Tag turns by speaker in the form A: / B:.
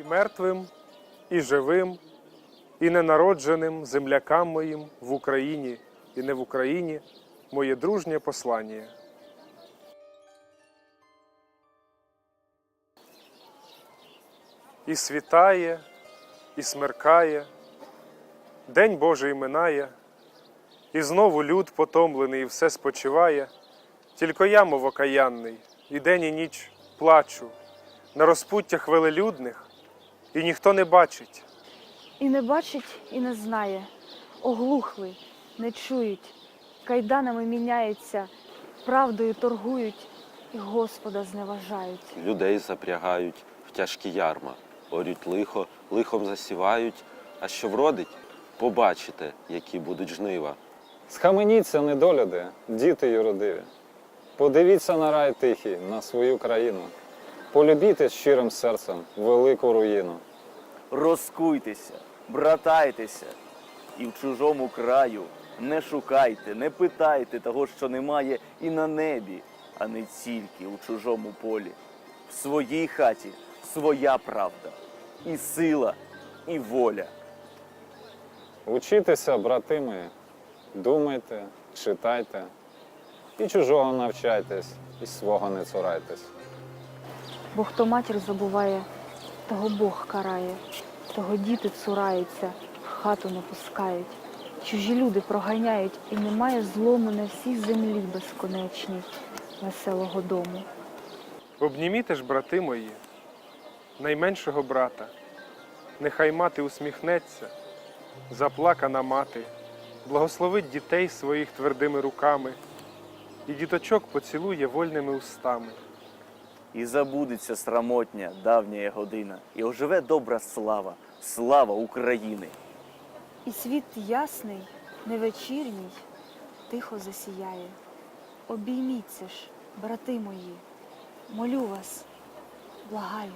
A: і мертвим, і живим, і ненародженим землякам моїм в Україні і не в Україні моє дружнє послання. І світає, і смеркає, День Божий минає, і знову люд потомлений і все спочиває, тільки я, мов окаянний, і день і ніч плачу на розпуттях велелюдних, і ніхто не бачить.
B: І не бачить, і не знає, оглухли, не чують, кайданами міняються, правдою торгують і Господа зневажають.
C: Людей запрягають в тяжкі ярма, орють лихо, лихом засівають, а що вродить, побачите, які будуть жнива.
D: Схаменіться, недоляди, діти юродиві. Подивіться на рай тихий, на свою країну. Полюбіте щирим серцем велику руїну.
E: Розкуйтеся, братайтеся, і в чужому краю не шукайте, не питайте того, що немає і на небі, а не тільки у чужому полі. В своїй хаті своя правда, і сила, і воля.
D: Учітеся, брати мої, думайте, читайте, і чужого навчайтесь, і свого не цурайтесь.
B: Бо хто матір забуває, того Бог карає, того діти цураються, в хату не пускають. Чужі люди проганяють, і немає злому на всій землі безконечній веселого дому.
A: Обніміте ж, брати мої, найменшого брата, нехай мати усміхнеться, заплакана мати, благословить дітей своїх твердими руками, і діточок поцілує вольними устами.
E: І забудеться срамотня давня година, і оживе добра слава, слава України.
B: І світ ясний, невечірній, тихо засіяє. Обійміться ж, брати мої, молю вас, благаю.